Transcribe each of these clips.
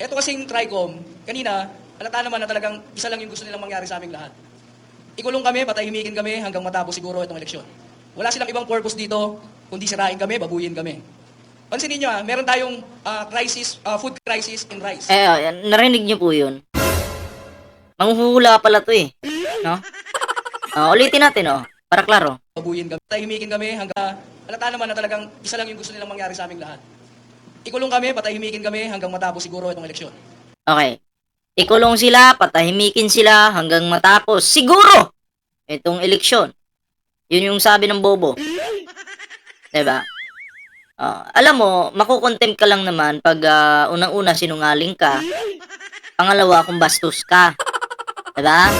Ito kasing TRICOM, kanina, halata naman na talagang isa lang yung gusto nilang mangyari sa aming lahat. Ikulong kami, patahimikin kami hanggang matapos siguro itong eleksyon. Wala silang ibang purpose dito, kundi sirain kami, babuyin kami. Pansinin nyo ah, meron tayong ah, crisis, ah, food crisis in rice. Eh, oh, narinig niyo po yun. Manghuhula pala to eh. No? Ah, ulitin natin, oh. Para klaro. babuyin kami. Patahimikin kami hanggang halata naman na talagang isa lang yung gusto nilang mangyari sa aming lahat. Ikulong kami, patahimikin kami hanggang matapos siguro itong eleksyon. Okay. Ikulong sila, patahimikin sila hanggang matapos. Siguro! Itong eleksyon. Yun yung sabi ng bobo. Diba? Ah, alam mo, makukontempt ka lang naman pag ah, unang-una sinungaling ka. Pangalawa, kung bastos ka. Diba?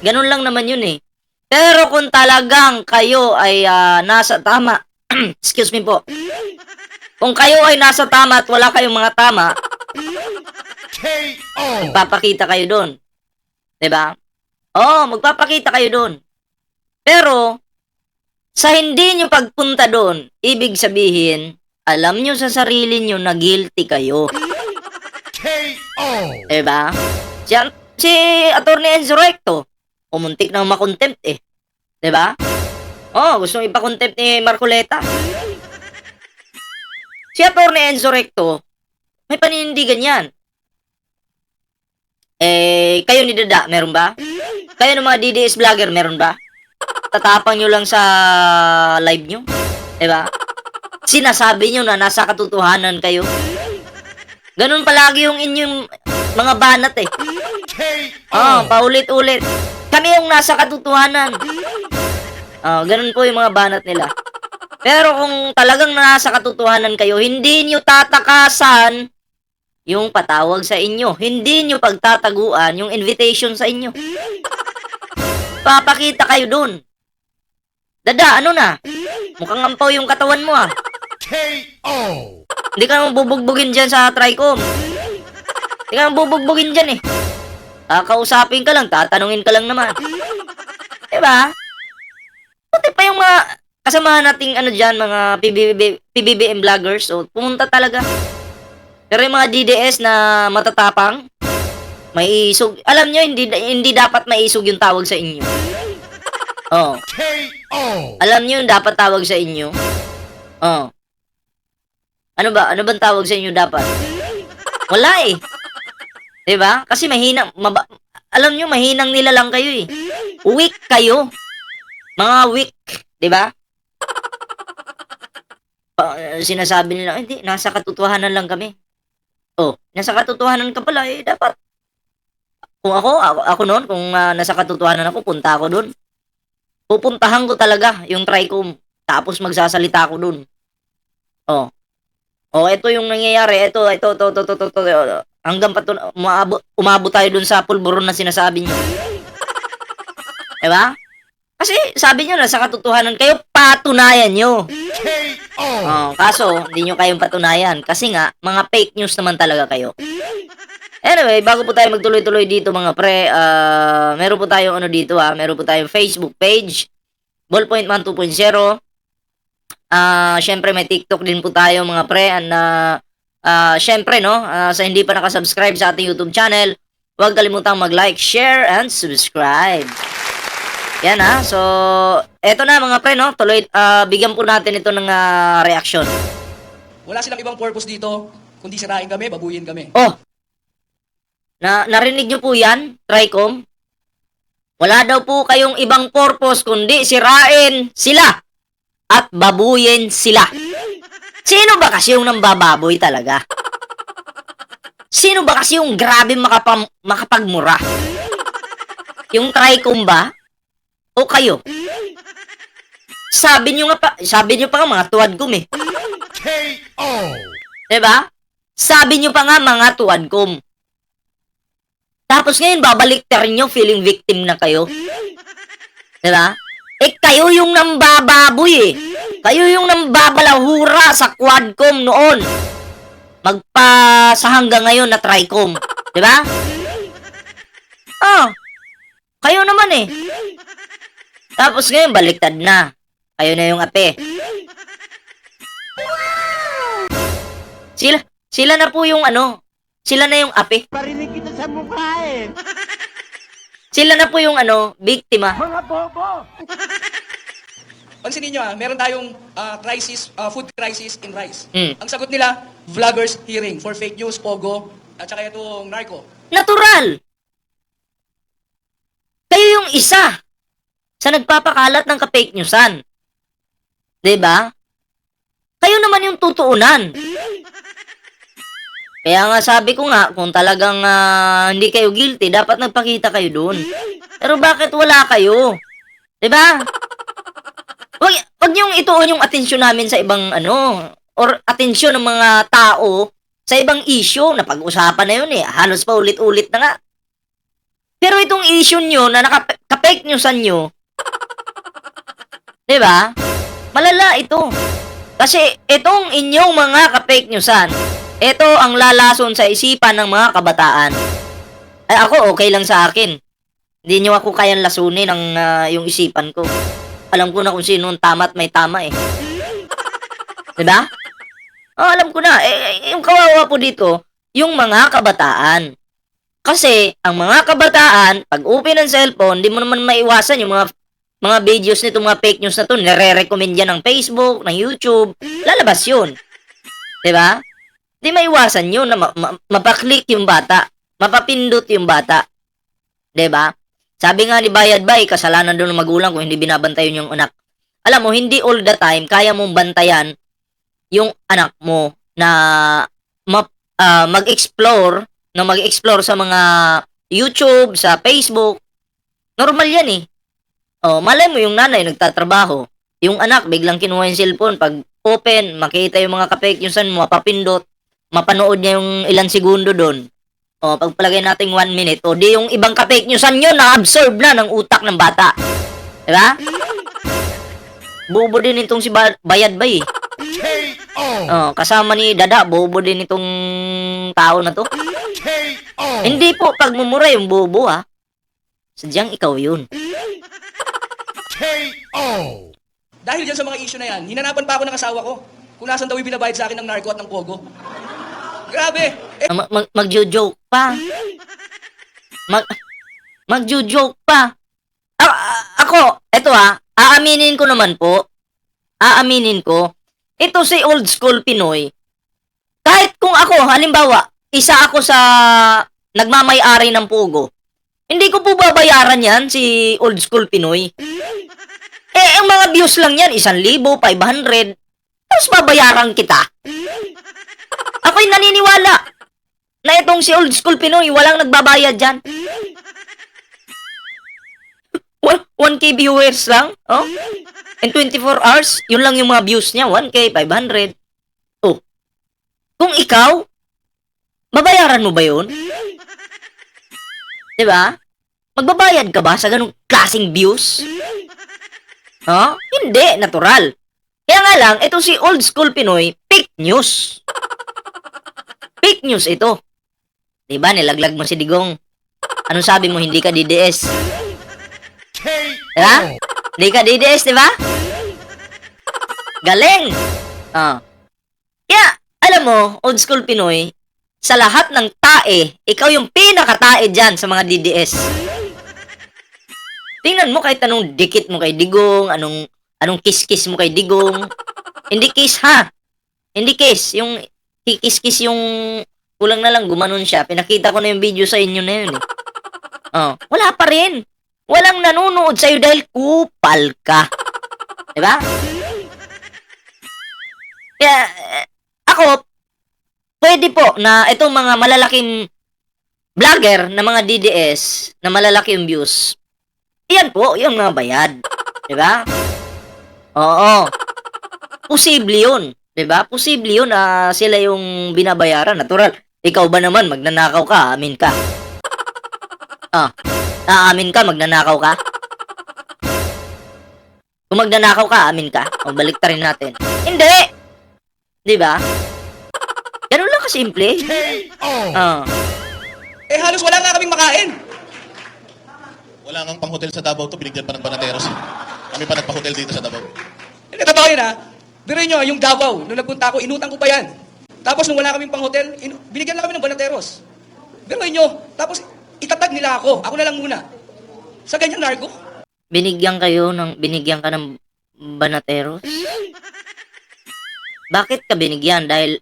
Ganun lang naman yun eh. Pero kung talagang kayo ay ah, nasa tama, excuse me po, kung kayo ay nasa tama at wala kayong mga tama, magpapakita kayo doon. 'Di ba? Oo, magpapakita kayo doon. Pero sa hindi nyo pagpunta doon, ibig sabihin, alam nyo sa sarili nyo na guilty kayo. KO. 'Di ba? Si, si Attorney Enzo Recto, umuntik na makontempt eh. 'Di ba? Oh, gusto ipakontempt ni Marcoleta. Si Attorney Enzo Recto, may paninindigan yan. Eh, kayo ni Dada, meron ba? Kayo ng mga DDS vlogger, meron ba? Tatapang nyo lang sa live nyo? Diba? Sinasabi nyo na nasa katotohanan kayo. Ganun palagi yung inyong mga banat eh. Oh, paulit-ulit. Kami yung nasa katotohanan. Oh, ganun po yung mga banat nila. Pero kung talagang nasa katotohanan kayo, hindi nyo tatakasan yung patawag sa inyo. Hindi nyo pagtataguan yung invitation sa inyo. Papakita kayo dun. Dada, ano na? Mukhang ampaw yung katawan mo ah. KO. Hindi ka naman bubugbugin dyan sa Tricom. Hindi ka naman bubugbugin dyan eh. Kakausapin ka lang, tatanungin ka lang naman. Diba? Puti pa yung mga kasama nating ano dyan, mga PBB, PBBM vloggers. So, pumunta talaga. Pero yung mga DDS na matatapang, may isog. Alam nyo, hindi, hindi dapat maisog yung tawag sa inyo. Oh. KO. Alam yung dapat tawag sa inyo? Oh. Ano ba? Ano bang tawag sa inyo dapat? Wala eh. 'Di ba? Kasi mahina maba, alam niyo mahinang nila lang kayo eh. Weak kayo. Mga weak, 'di ba? Pa, sinasabi nila, hindi, nasa katotohanan lang kami. Oh, nasa katotohanan ka pala eh, dapat. Kung ako, ako, ako noon, kung ah, nasa katotohanan ako, punta ako doon pupuntahan ko talaga yung Tricom. Tapos magsasalita ako dun. Oh. Oh, ito yung nangyayari. Ito, ito, ito, ito, ito, ito, ito, ito. Hanggang pato, umabot, umabot tayo dun sa pulburon na sinasabi niyo. Diba? Kasi sabi niyo na sa katotohanan kayo, patunayan niyo. KO. Oh, kaso, hindi nyo kayong patunayan. Kasi nga, mga fake news naman talaga kayo. Anyway, bago po tayo magtuloy-tuloy dito mga pre, ah meron po tayong ano dito ha, meron po tayong Facebook page, Ballpoint Man 2.0. Ah, syempre may TikTok din po tayo mga pre, and ah ah, syempre no, ah, sa hindi pa nakasubscribe sa ating YouTube channel, huwag kalimutang mag-like, share, and subscribe. Yan ha, so eto na mga pre no, tuloy, ah, bigyan po natin ito ng ah, reaction. Wala silang ibang purpose dito, kundi sirain kami, babuyin kami. Oh! Na, narinig nyo po yan, Tricom? Wala daw po kayong ibang purpose kundi sirain sila at babuyin sila. Sino ba kasi yung nambababoy talaga? Sino ba kasi yung grabe makapam, makapagmura? Yung Tricom ba? O kayo? Sabi nyo nga pa, sabi nyo pa nga mga tuwadkom eh. KO. Diba? Sabi nyo pa nga mga tuwadkom. Tapos ngayon, babaliktarin nyo, feeling victim na kayo. Diba? Eh, kayo yung nambababoy eh. Kayo yung nambabalahura sa quadcom noon. Magpa sa hanggang ngayon na tricom. Diba? Ah, kayo naman eh. Tapos ngayon, baliktad na. Kayo na yung ape. Sila, sila na po yung ano, Sila na yung api. Parinig kita sa mukha eh. Sila na po yung ano, biktima. Mga bobo. Pansinin nyo ah, meron tayong ah, crisis, ah, food crisis in rice. Mm. Ang sagot nila, vloggers hearing for fake news, pogo, at saka itong narco. Natural. Kayo yung isa sa nagpapakalat ng ka-fake newsan. 'Di ba? Kayo naman yung tutuunan. Kaya nga sabi ko nga, kung talagang ah, hindi kayo guilty, dapat nagpakita kayo doon. Pero bakit wala kayo? 'Di ba? Wag, wag niyong ituon yung atensyon namin sa ibang ano, or atensyon ng mga tao sa ibang issue na pag-usapan na yun eh. Halos pa ulit-ulit na nga. Pero itong issue nyo na naka-fake newsan nyo, di ba? Malala ito. Kasi itong inyong mga ka-fake newsan, ito ang lalason sa isipan ng mga kabataan. Ay ako, okay lang sa akin. Hindi nyo ako kayang lasunin ang ah, yung isipan ko. Alam ko na kung sino ang tama at may tama eh. Di ba? Oh, alam ko na. Eh, eh, yung kawawa po dito, yung mga kabataan. Kasi, ang mga kabataan, pag open ng cellphone, di mo naman maiwasan yung mga mga videos nito, mga fake news na to, nire-recommend yan ng Facebook, ng YouTube, lalabas yun. Ba? Di maiwasan yun na ma- ma- mapaklik yung bata, mapapindot yung bata. Ba? Sabi nga ni Bayad Bay, kasalanan doon ng magulang kung hindi binabantayan yung anak. Alam mo, hindi all the time kaya mong bantayan yung anak mo na ma- ah, mag-explore, na mag-explore sa mga YouTube, sa Facebook. Normal yan eh. Oh, malay mo yung nanay nagtatrabaho. Yung anak biglang kinuha yung cellphone pag open, makita yung mga kapek yung san mo, mapapindot, mapanood niya yung ilang segundo doon. O, pagpalagay natin one minute, o di yung ibang ka-fake news, saan yun, na-absorb na ng utak ng bata. Diba? Bobo din itong si ba- Bayad Bay. K.O. Oh, kasama ni Dada, bobo din itong tao na to. Hindi po pagmumura yung bobo ha. Sadyang ikaw yun. K.O. Dahil dyan sa mga issue na yan, hinanapan pa ako ng asawa ko kung nasan daw yung binabayad sa akin ng narco at ng pogo. Grabe! Eh, Mag, mag, magjo-joke pa. Mag, magjo-joke pa. A- a- ako, eto ha, aaminin ko naman po, aaminin ko, ito si old school Pinoy, kahit kung ako, halimbawa, isa ako sa nagmamay-ari ng Pogo, hindi ko po babayaran yan, si old school Pinoy. Eh, ang mga views lang yan, isang libo, 500, tapos babayaran kita. Ako'y naniniwala na itong si old school Pinoy, walang nagbabayad dyan. One- 1K viewers lang, oh? In 24 hours, yun lang yung mga views niya, 1K, 500. Oh. Kung ikaw, babayaran mo ba yun? Di ba? Magbabayad ka ba sa ganung klaseng views? Ha? Hindi, natural. Kaya nga lang, itong si old school Pinoy, fake news. Fake news ito. Diba, nilaglag mo si Digong. Anong sabi mo, hindi ka DDS? Diba? Hindi ka DDS, diba? Galing! Ah. Kaya, alam mo, old school Pinoy, sa lahat ng tae, ikaw yung pinakatae dyan sa mga DDS. Tingnan mo kahit anong dikit mo kay Digong, anong anong kiss-kiss mo kay Digong. Hindi kiss ha. Hindi kiss, yung kikis-kiss yung kulang na lang gumanon siya. Pinakita ko na yung video sa inyo na yun. Eh. Oh, wala pa rin. Walang nanonood sa'yo dahil kupal ka. Diba? Kaya, eh, ako, pwede po na itong mga malalaking vlogger na mga DDS na malalaki yung views, yan po, yung mga bayad. Diba? Oo. Posible yun. Diba? Posible yun na sila yung binabayaran. Natural. Ikaw ba naman, magnanakaw ka, amin ka. Ah, aamin ka, magnanakaw ka? Kung magnanakaw ka, amin ka. O, balik rin natin. Hindi! Di ba? Ganun lang kasimple. K.O. Ah. eh halos wala nga kaming makain. Wala kang pang-hotel sa Davao to, binigyan pa ng Banateros. Kami pa nagpa-hotel dito sa Davao. Hindi, totoo yun ha. Pero nyo, yung Davao, nung nagpunta ako, inutang ko pa yan. Tapos nung wala kaming pang hotel, in- binigyan lang kami ng banateros. Pero inyo, tapos itatag nila ako. Ako na lang muna. Sa ganyan narko. Binigyan kayo ng, binigyan ka ng banateros? Bakit ka binigyan? Dahil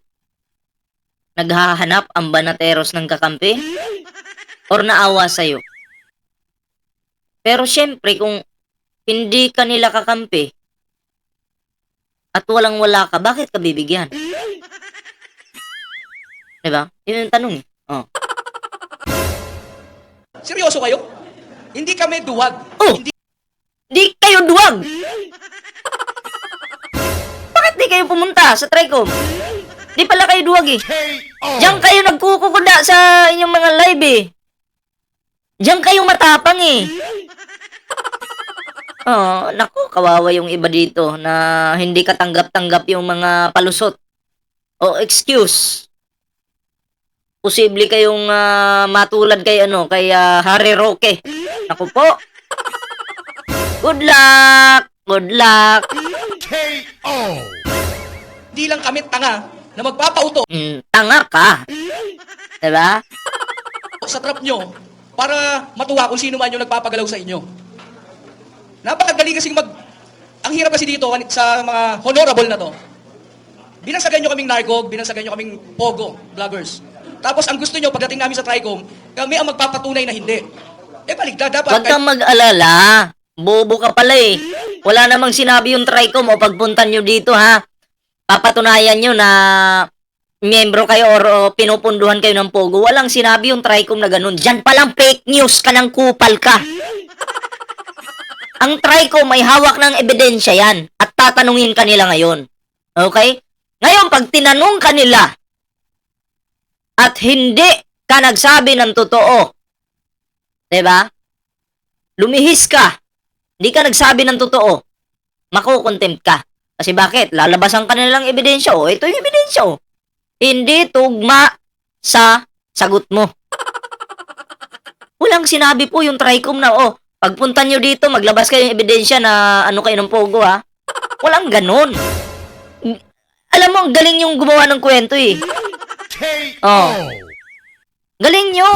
naghahanap ang banateros ng kakampi? Or naawa sa'yo? Pero syempre, kung hindi ka nila kakampi, at walang wala ka, bakit ka bibigyan? Diba? Yun yung tanong eh. Oh. Seryoso kayo? Hindi kami duwag. Oh! Hindi Di kayo duwag! Bakit di kayo pumunta sa Tricom? Di pala kayo duwag eh. Diyan kayo nagkukukuda sa inyong mga live eh. Diyan kayo matapang eh. Oh, naku, kawawa yung iba dito na hindi katanggap-tanggap yung mga palusot. O excuse. Posible kayong ah, matulad kay ano, kay ah, Harry Roque. Naku po. Good luck. Good luck. KO. hindi lang kami tanga na magpapauto Mm, tanga ka. Diba? sa trap nyo para matuwa kung sino man yung nagpapagalaw sa inyo. Napakadali kasi mag... Ang hirap kasi dito sa mga honorable na to. Binasagan nyo kaming narcog, binasagan nyo kaming pogo, vloggers. Tapos ang gusto nyo, pagdating namin sa TRICOM, kami ang magpapatunay na hindi. Eh baligtad, dapat... Huwag kang mag-alala. Bobo ka pala eh. Wala namang sinabi yung Tricom o pagpunta nyo dito ha. Papatunayan nyo na miyembro kayo or pinupunduhan kayo ng Pogo. Walang sinabi yung Tricom na ganun. Diyan palang fake news ka ng kupal ka. Ang Tricom may hawak ng ebidensya yan at tatanungin kanila ngayon. Okay? Ngayon, pag tinanong kanila at hindi ka nagsabi ng totoo, ba? Lumihis ka. Hindi ka nagsabi ng totoo. Makukontempt ka. Kasi bakit? Lalabasan ka na lang ebidensya. O, ito yung ebidensya. O. Hindi tugma sa sagot mo. Walang sinabi po yung Tricom na, oh, pagpunta nyo dito, maglabas kayo ng ebidensya na ano kayo ng Pogo, ha? Walang ganon. Alam mo, ang galing yung gumawa ng kwento, eh. Oh. Galing nyo.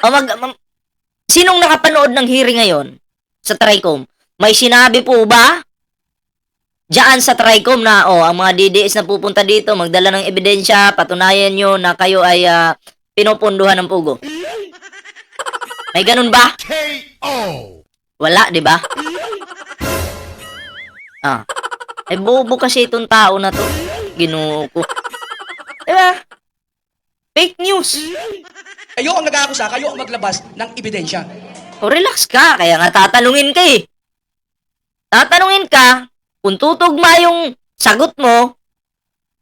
O mag, mam- sinong nakapanood ng hearing ngayon sa Tricom? May sinabi po ba Diyan sa Tricom na oh, ang mga DDS na pupunta dito, magdala ng ebidensya, patunayan nyo na kayo ay ah, pinupunduhan ng pugo. May ganun ba? KO. Wala, di ba? Ah. Eh, bobo kasi itong tao na to. Ginoo ko. Di ba? Fake news. Kayo ang nag-aakusa, kayo ang maglabas ng ebidensya. O relax ka, kaya nga tatanungin ka eh. Tatanungin ka, kung tutugma yung sagot mo,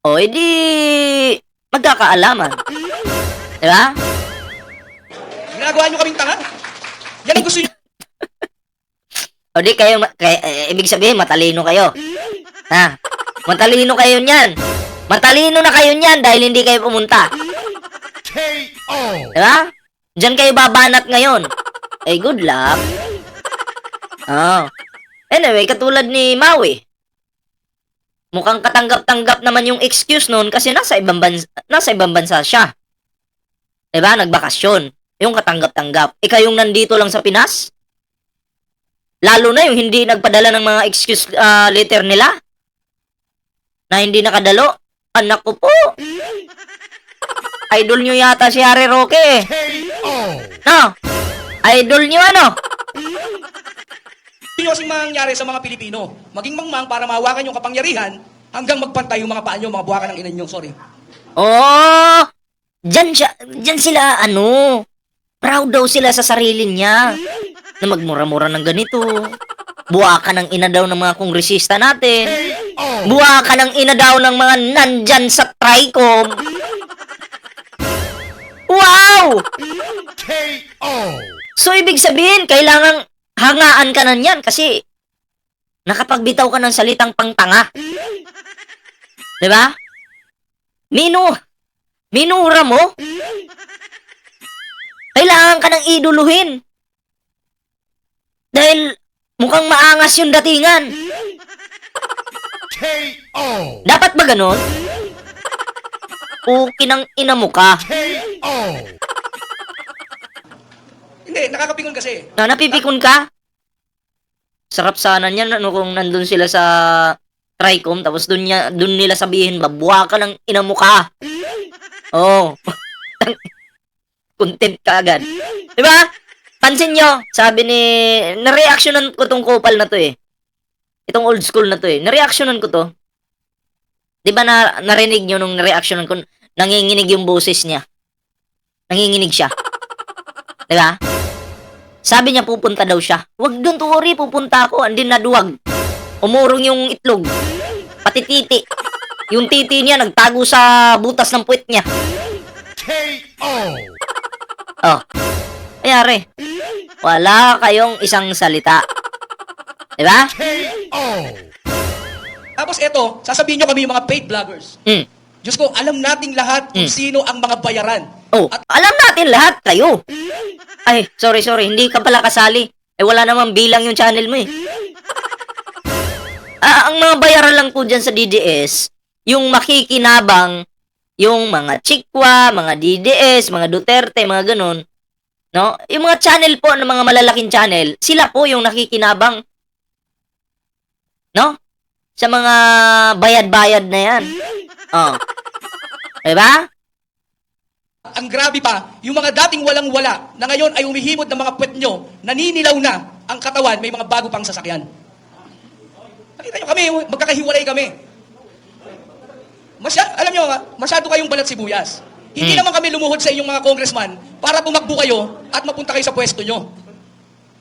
o edi magkakaalaman. Diba? Ginagawa nyo kaming tanga. Yan ang gusto nyo. O di kayo, kay, eh, ibig sabihin, matalino kayo. Ha? Matalino kayo niyan. Matalino na kayo niyan dahil hindi kayo pumunta. KO. Diba? Diyan kayo babanat ngayon. Eh, good luck. Oh. Anyway, katulad ni Maui. Mukhang katanggap-tanggap naman yung excuse noon kasi nasa ibang bansa, nasa ibang bansa siya. Diba? Nagbakasyon. Yung katanggap-tanggap. Ikaw yung nandito lang sa Pinas? Lalo na yung hindi nagpadala ng mga excuse ah, letter nila? Na hindi nakadalo? Anak ko po. Idol nyo yata si Harry Roque eh. No? Idol nyo ano? Kasing mangyari sa mga Pilipino. Maging mangmang para mahawakan yung kapangyarihan hanggang magpantay yung mga paa nyo, mga buwakan ng inan nyo. Sorry. Oh! Diyan, siya, diyan sila, ano, proud daw sila sa sarili niya na magmura-mura ng ganito. Buwa ka ng ina daw ng mga kongresista natin. KO. Buwa ka ng ina daw ng mga nandyan sa Tricom. Wow! KO. So, ibig sabihin, kailangang hangaan ka na niyan kasi nakapagbitaw ka ng salitang pangtanga. Di ba? Minu, minura mo. Kailangan ka ng iduluhin. Dahil mukhang maangas yung datingan. KO. Dapat ba ganon? Puki ng ina mo ka. K.O. Hindi, nakakapingon kasi. Na napipikon ka? Sarap sana niyan ano kung nandun sila sa Tricom tapos dun, niya, dun nila sabihin babuha ka ng ina mo ka. Oo. Content ka agad. Di ba? Pansin nyo, sabi ni... Nareactionan ko tong kupal na to eh. Itong old school na to eh. Nareactionan ko to. Di ba na, narinig nyo nung nareactionan ko, nanginginig yung boses niya. Nanginginig siya. Di ba? Sabi niya pupunta daw siya. Wag don't worry, pupunta ako. Andin na duwag. Umurong yung itlog. Pati titi. Yung titi niya nagtago sa butas ng puwet niya. K.O. Oh. Ayari. Wala kayong isang salita. Diba? K.O. Tapos eto, sasabihin nyo kami yung mga paid vloggers. Hmm. Diyos ko, alam nating lahat kung Mm. sino ang mga bayaran. Oh, At alam natin lahat kayo. Ay, sorry, sorry. Hindi ka pala kasali. Eh, wala namang bilang yung channel mo eh. Ah, ang mga bayaran lang po dyan sa DDS, yung makikinabang, yung mga Chikwa, mga DDS, mga Duterte, mga ganun, no? Yung mga channel po ng mga malalaking channel, sila po yung nakikinabang. No? Sa mga bayad-bayad na yan. Oh. Diba? ang grabe pa, yung mga dating walang-wala na ngayon ay umihimod ng mga puwet nyo, naninilaw na ang katawan, may mga bago pang sasakyan. Nakita nyo kami, magkakahiwalay kami. Masya, alam nyo, nga, masyado kayong balat sibuyas. Hindi Hmm. naman kami lumuhod sa inyong mga congressman para tumakbo kayo at mapunta kayo sa pwesto nyo.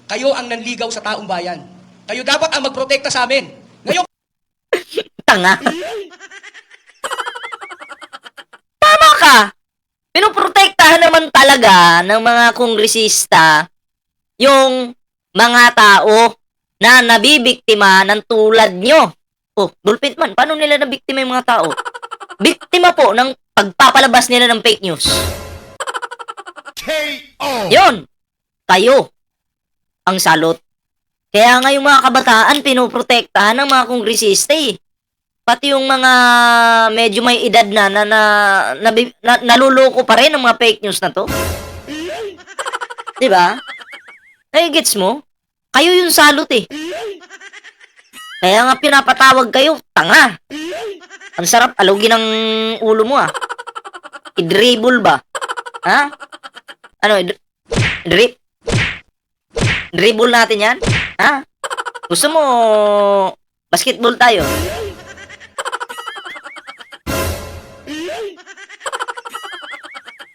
Kayo ang nanligaw sa taong bayan. Kayo dapat ang magprotekta sa amin. Ngayon, Tanga. Tama ka. Pinoprotektahan naman talaga ng mga kongresista yung mga tao na nabibiktima ng tulad nyo. Oh, Dulpit man, paano nila nabiktima yung mga tao? Biktima po ng pagpapalabas nila ng fake news. K.O. Yon, kayo ang salot. Kaya nga yung mga kabataan pinoprotektahan ng mga kongresista eh. Pati yung mga medyo may edad na na, na, na, na naluloko pa rin ng mga fake news na to. 'Di ba? Ay, gets mo? Kayo yung salot eh. Kaya nga pinapatawag kayo, tanga. Ang sarap alugin ng ulo mo ah. I-dribble ba? Ha? Ano, i- drip? Dribble natin yan? Ha? Gusto mo basketball tayo?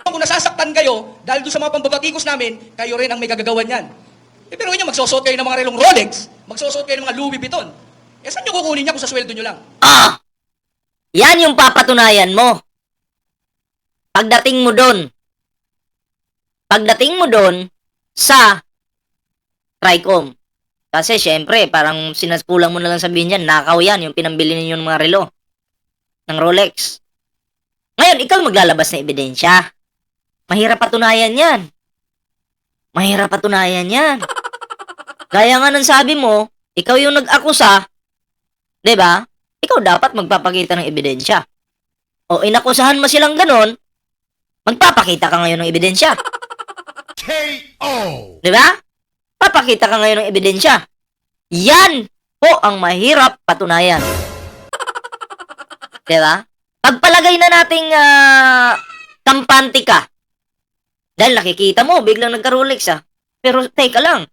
kung nasasaktan kayo dahil doon sa mga pambabatikos namin, kayo rin ang may gagagawan yan. Eh, pero inyo, magsusot kayo ng mga relong Rolex, magsusot kayo ng mga Louis Vuitton. Eh, saan nyo kukunin niya kung sa sweldo nyo lang? Ah! Yan yung papatunayan mo. Pagdating mo doon. Pagdating mo doon sa Tricom. Kasi syempre, parang sinaskulang mo na lang sabihin yan, nakaw yan, yung pinambili ninyo ng mga relo. Ng Rolex. Ngayon, ikaw maglalabas ng ebidensya. Mahirap patunayan yan. Mahirap patunayan yan. Gaya nga ng sabi mo, ikaw yung nag-akusa, 'di ba? Ikaw dapat magpapakita ng ebidensya. O inakusahan mo silang ganon, magpapakita ka ngayon ng ebidensya. K.O. 'Di ba? Papakita ka ngayon ng ebidensya. Yan po ang mahirap patunayan. 'Di ba? Pagpalagay na nating ah, kampante ka. Dahil nakikita mo, biglang nagka-Rolex ah. Pero teka lang,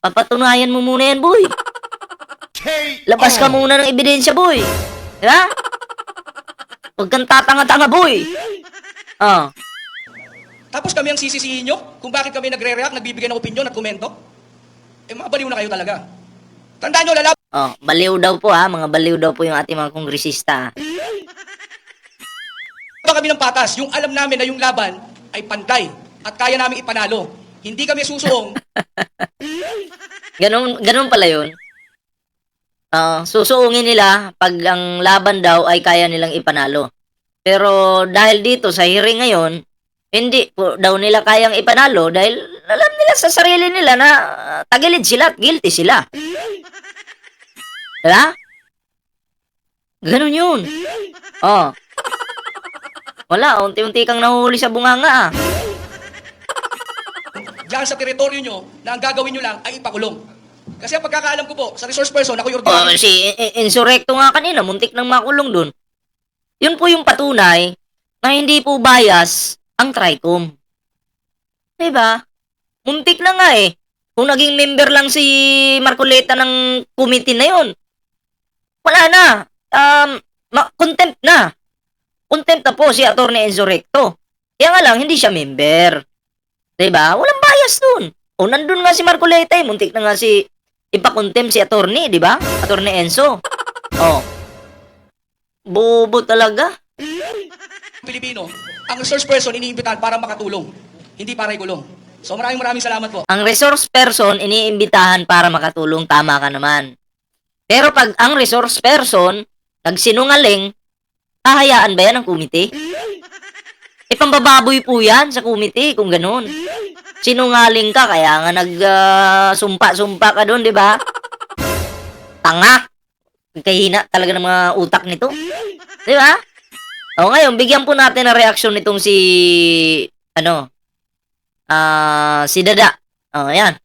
papatunayan mo muna yan, boy. Labas ka muna ng ebidensya, boy. Diba? Huwag kang tatanga-tanga, boy. Oh. Tapos kami ang sisisihin nyo kung bakit kami nagre-react, nagbibigay ng opinion at komento? Eh, mga baliw na kayo talaga. Tandaan nyo, lalaban Oh, baliw daw po ha, mga baliw daw po yung ating mga kongresista. kami ng patas. Yung alam namin na yung laban ay pantay at kaya namin ipanalo. Hindi kami susuong Ganun, ganun pala yun. Ah, susuungin nila pag ang laban daw ay kaya nilang ipanalo. Pero dahil dito sa hearing ngayon, hindi po daw nila kayang ipanalo dahil alam nila sa sarili nila na ah, tagilid sila at guilty sila. Diba? Ganun yun. Oh. Wala, unti-unti kang nahuhuli sa bunganga ah. Diyan sa teritoryo nyo, na ang gagawin nyo lang ay ipakulong. Kasi ang pagkakaalam ko po, sa resource person, ako yung Oh, ordinary. si I- I- Insurrecto nga kanina, muntik nang makulong dun. Yun po yung patunay na hindi po bias ang TRICOM. Diba? Muntik na nga eh. Kung naging member lang si Marcoleta ng committee na yun, wala na. Um, ma- contempt na. Contempt na po si Atty. Enzo Recto. Kaya nga lang, hindi siya member. Diba? Walang bias dun. O, nandun nga si Marcoleta eh. Muntik na nga si ipakontempt si attorney, di ba? Attorney Enzo. Oh. Bobo talaga. Pilipino, ang resource person iniimbitahan para makatulong, hindi para ikulong. So maraming maraming salamat po. Ang resource person iniimbitahan para makatulong, tama ka naman. Pero pag ang resource person nagsinungaling, hahayaan ba yan ng komite? E pambababoy po yan sa komite kung ganun. Sinungaling ka, kaya nga nag-sumpa-sumpa ka doon, di ba? Tanga. Kahina talaga ng mga utak nito. Di ba? O ngayon, bigyan po natin ng reaksyon nitong si, ano, ah, si Dada. O, yan.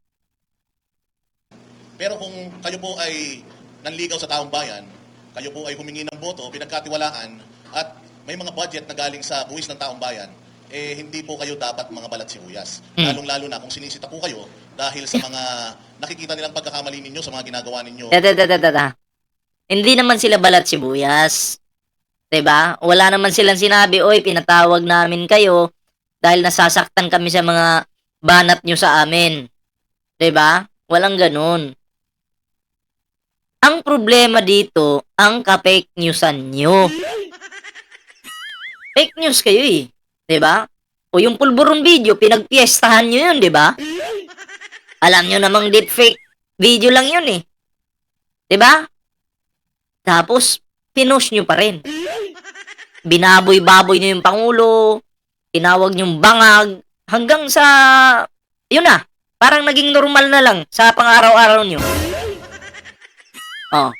Pero kung kayo po ay nanligaw sa taong bayan, kayo po ay humingi ng boto, pinagkatiwalaan, at may mga budget na galing sa buwis ng taong bayan, eh hindi po kayo dapat mga balat sibuyas. Mm. Lalong-lalo na kung sinisita po kayo dahil sa mga nakikita nilang pagkakamali ninyo sa mga ginagawa ninyo. Da, da, da, da, da, da. Hindi naman sila balat sibuyas. 'Di ba? Wala naman silang sinabi, "Oy, pinatawag namin kayo dahil nasasaktan kami sa mga banat nyo sa amin." 'Di ba? Walang ganun. Ang problema dito, ang ka-fake newsan nyo. Fake news kayo eh. 'Di ba? O yung pulburon video, pinagpiestahan nyo yun, 'di ba? Alam nyo namang deepfake video lang yun eh. 'Di ba? Tapos, pinost nyo pa rin. Binaboy-baboy nyo yung Pangulo, tinawag nyo bangag, hanggang sa, yun na, parang naging normal na lang sa pang-araw-araw nyo. Oh.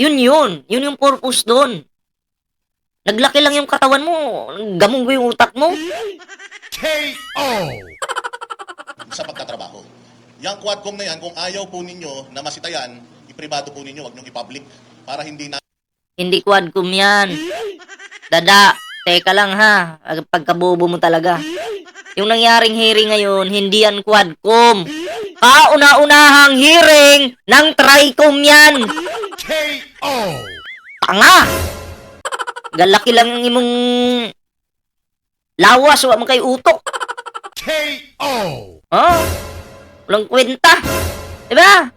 Yun yun. Yun yung purpose doon. Naglaki lang yung katawan mo. Gamong ko yung utak mo. KO. sa pagtatrabaho. Yang quadcom na yan, kung ayaw po ninyo na masitayan, ipribado po ninyo, wag nyo i-public para hindi na Hindi quadcom yan. Dada, teka lang ha. Pagkabobo mo talaga. Yung nangyaring hearing ngayon, hindi yan quadcom. Kauna-unahang hearing ng tricom yan. KO. Tanga! Galaki lang ang imong lawas, wa man kay utok. KO. Oh? Walang kwenta. Diba?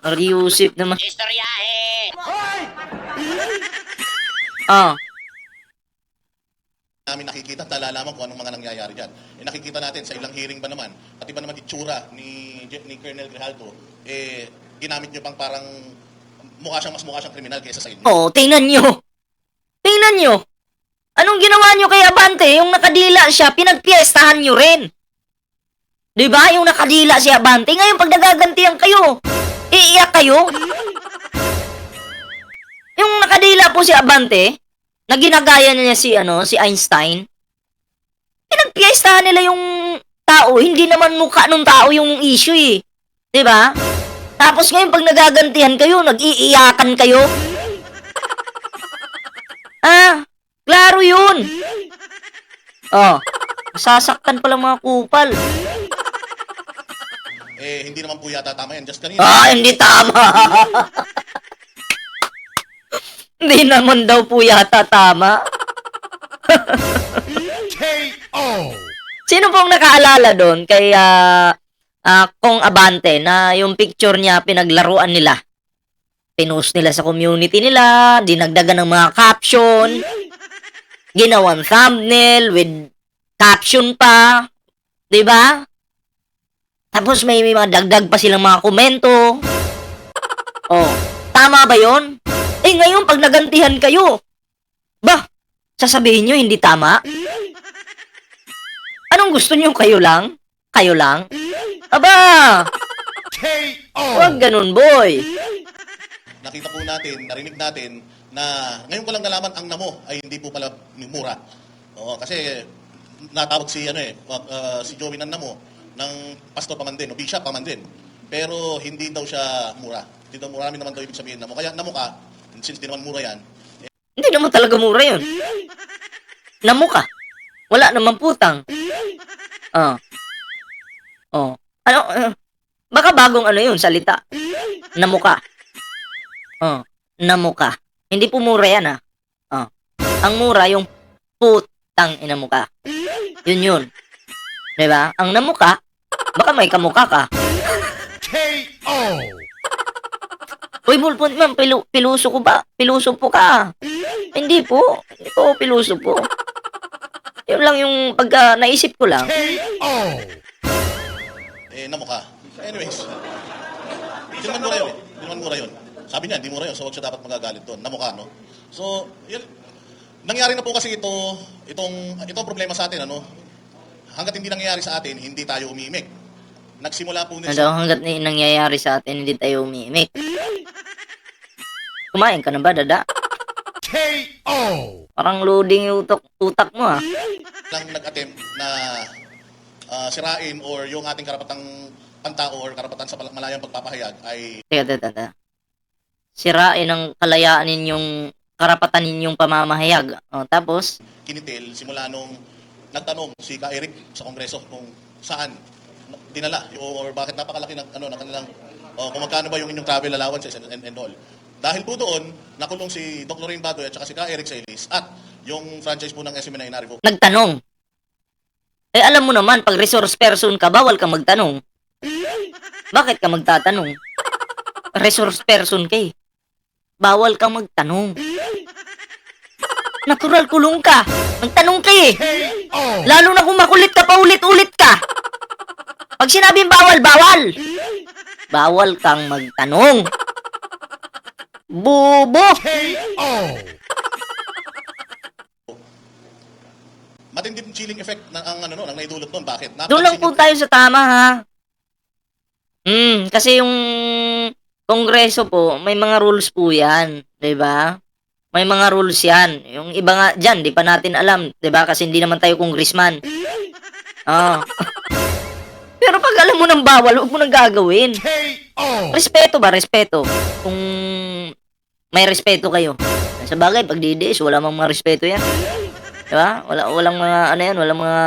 Ariusip naman. Oh. namin nakikita at nalalaman kung anong mga nangyayari dyan. Eh, nakikita natin sa ilang hearing ba naman, pati ba naman itsura ni, ni Colonel Grijaldo, eh, ginamit nyo pang parang mukha siyang mas mukha siyang kriminal kaysa sa inyo. Oh, tingnan nyo. Tingnan nyo. Anong ginawa nyo kay Abante? Yung nakadila siya, pinagpiestahan nyo rin. Di ba? Yung nakadila si Abante. Ngayon, pag nagagantihan kayo, iiyak kayo. Yung nakadila po si Abante, na ginagaya niya si, ano, si Einstein, pinagpiestahan nila yung tao. Hindi naman mukha ng tao yung issue eh. Di ba? Tapos ngayon, pag nagagantihan kayo, nag-iiyakan kayo. Ah, klaro yun. Oh, sasaktan pala mga kupal. Eh, hindi naman po yata tama yan. Just kanina, Ah, hindi tama. hindi naman daw po yata tama. KO. Sino pong nakaalala doon kay ah, ah, Kong Abante na yung picture niya pinaglaruan nila? Pinost nila sa community nila, dinagdagan ng mga caption, ginawang thumbnail with caption pa, 'di ba? Tapos may, may mga dagdag pa silang mga komento. Oh, tama ba 'yon? Eh ngayon pag nagantihan kayo, ba, sasabihin nyo hindi tama? Anong gusto nyo kayo lang? Kayo lang? Aba, KO. wag ganun boy. nakita po natin, narinig natin na ngayon ko lang nalaman ang namo ay hindi po pala mura. Oo, kasi natawag si ano eh, uh, si Joey ng namo ng pastor Pamandin o bishop Pamandin. Pero hindi daw siya mura. Hindi daw marami naman daw ibig sabihin namo. Kaya namo ka, since di naman mura yan, Hindi naman talaga mura yun. Namuka. Wala naman putang. Oh. Oh. Ano? baka bagong ano yun, salita. Namuka. Oh. Namuka. Hindi po mura yan ah. Oh. Ang mura yung putang inamuka. Yun yun. Diba? Ang namuka, baka may kamuka ka. K.O. Uy, bulpon ma'am, pilu piluso ko ba? Piluso po ka. Hindi po. Hindi po, piluso po. Yun lang yung pagka naisip ko lang. K.O. eh namo ka. Anyways, hindi naman mura yun. Hindi naman mura yun. Sabi niya, hindi mura yun, so huwag siya dapat magagalit doon. Namo ka, no? So, yun, nangyari na po kasi ito, itong, itong problema sa atin, ano? Hanggat hindi nangyayari sa atin, hindi tayo umimik. Nagsimula po nito Ano hanggat nangyayari sa atin, hindi tayo umimik. Kumain ka na ba, dada? K.O. Parang loading yung utak, utak mo, ah. lang nag-attempt na ah, sirain or yung ating karapatang pantao or karapatan sa malayang pagpapahayag ay Teka, teka, teka. Sirain ang kalayaan ninyong karapatan ninyong pamamahayag. O, tapos, kinitil simula nung nagtanong si Ka Eric sa Kongreso kung saan dinala or bakit napakalaki ng ano ng kanilang o kung magkano ba yung inyong travel allowances and, and, and all. Dahil po doon, nakulong si Dr. Lorraine Bagoy at saka si Ka Eric Sailis at yung franchise po ng SMNA na revoke. nagtanong. Eh, alam mo naman, pag resource person ka, bawal ka magtanong. Bakit ka magtatanong? Resource person ka eh. Bawal ka magtanong. Natural kulong ka. Magtanong ka eh. Lalo na kung makulit ka pa ulit-ulit ka. Pag sinabing bawal, bawal. Bawal kang magtanong. Bobo. K.O. Chilling effect ng ang ano no, ng naidulot doon. Bakit? Doon lang po tayo sa tama ha. Hmm, kasi yung kongreso po, may mga rules po yan. 'di ba? May mga rules yan. Yung iba nga dyan, di pa natin alam. 'di ba Kasi hindi naman tayo congressman. Oo. Pero pag alam mo ng bawal, huwag mo nang gagawin. Respeto ba? Respeto. Kung may respeto kayo. Sa bagay, pag didiis, wala mang mga respeto yan. Di ba? Wala, walang mga, ano yan, walang mga,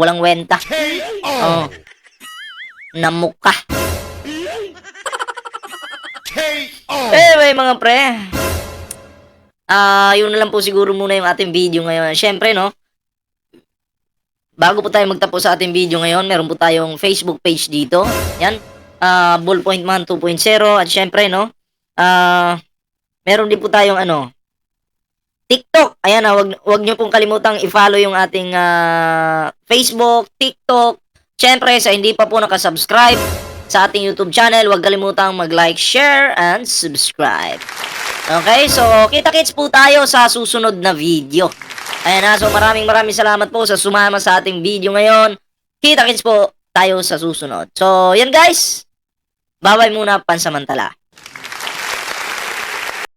walang wenta. Oh. Namuka. Anyway, mga pre. Ah, yun na lang po siguro muna yung ating video ngayon. Syempre, no? Bago po tayo magtapos sa ating video ngayon, meron po tayong Facebook page dito. Yan. Ah, Ballpoint Man 2.0 at syempre, no? Ah, meron din po tayong ano, TikTok. Ayan na, wag wag niyo pong kalimutang i-follow yung ating ah, Facebook, TikTok. Syempre, sa hindi pa po nakasubscribe sa ating YouTube channel, huwag kalimutang mag-like, share, and subscribe. Okay, so kita-kits po tayo sa susunod na video. Ayan na, so maraming maraming salamat po sa sumama sa ating video ngayon. Kita-kits po tayo sa susunod. So, yan guys. Bye-bye muna pansamantala.